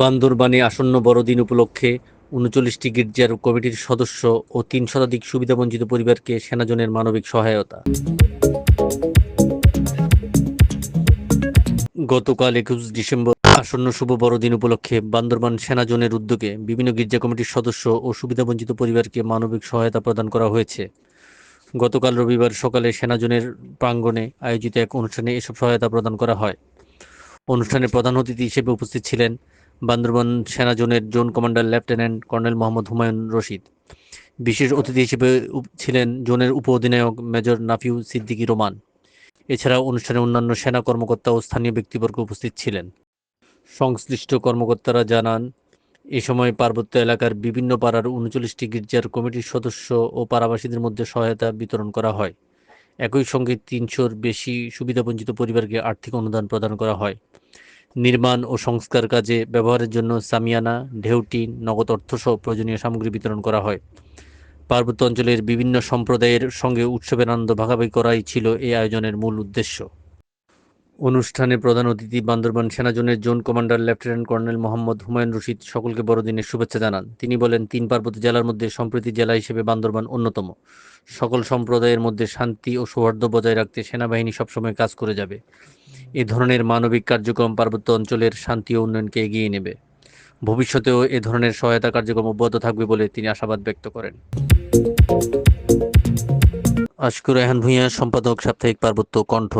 বান্দরবানে আসন্ন বড়দিন উপলক্ষে উনচল্লিশটি গির্জার কমিটির সদস্য ও তিন শতাধিক সুবিধাবঞ্চিত পরিবারকে সেনাজনের মানবিক সহায়তা। গতকাল একুশ ডিসেম্বর আসন্ন শুভ বড়দিন উপলক্ষে বান্দরবান সেনাজনের উদ্যোগে বিভিন্ন গির্জা কমিটির সদস্য ও সুবিধাবঞ্চিত পরিবারকে মানবিক সহায়তা প্রদান করা হয়েছে। গতকাল রবিবার সকালে সেনাজনের প্রাঙ্গণে আয়োজিত এক অনুষ্ঠানে এসব সহায়তা প্রদান করা হয়। অনুষ্ঠানে প্রধান অতিথি হিসেবে উপস্থিত ছিলেন Bandarban সেনাজোনের zone commander lieutenant colonel Mohammad Humayun Rashid. বিশেষ অতিথি হিসেবে ছিলেন জোনের উপ অধিনায়ক মেজর নাফিউ সিদ্দিকী রোমান। এছাড়া অনুষ্ঠানে অন্যান্য সেনা কর্মকর্তা ও স্থানীয় ব্যক্তিবর্গ উপস্থিত ছিলেন। সংশ্লিষ্ট কর্মকর্তারা জানান, এ সময় পার্বত্য এলাকার বিভিন্ন পাড়ার উনচল্লিশটি গির্জার কমিটির সদস্য ও পাড়াবাসীদের মধ্যে সহায়তা বিতরণ করা হয়। একই সঙ্গে তিনশোর বেশি সুবিধাবঞ্চিত পরিবারকে আর্থিক অনুদান প্রদান করা হয়। নির্মাণ ও সংস্কার কাজে ব্যবহারের জন্য সামিয়ানা, ঢেউটি, নগদ অর্থসহ প্রয়োজনীয় সামগ্রী বিতরণ করা হয়। পার্বত্য অঞ্চলের বিভিন্ন সম্প্রদায়ের সঙ্গে উৎসবের আনন্দ ভাগাভাগি করাই ছিল এই আয়োজনের মূল উদ্দেশ্য। অনুষ্ঠানে প্রধান অতিথি Bandarban সেনাজনের zone commander lieutenant colonel Mohammad Humayun Rashid সকলকে বড়দিনের শুভেচ্ছা জানান। তিনি বলেন, তিন পার্বত্য জেলার মধ্যে সম্প্রীতি জেলা হিসেবে বান্দরবান অন্যতম। সকল সম্প্রদায়ের মধ্যে শান্তি ও সৌহার্দ্য বজায় রাখতে সেনাবাহিনী সবসময় কাজ করে যাবে। এ ধরনের মানবিক কার্যক্রম পার্বত্য অঞ্চলের শান্তি ও উন্নয়নকে এগিয়ে নেবে। ভবিষ্যতেও এ ধরনের সহায়তা কার্যক্রম অব্যাহত থাকবে বলে তিনি আশাবাদ ব্যক্ত করেন। আশকুর রেহান ভুঁইয়া, সম্পাদক সাপ্তাহিক পার্বত্য কণ্ঠ।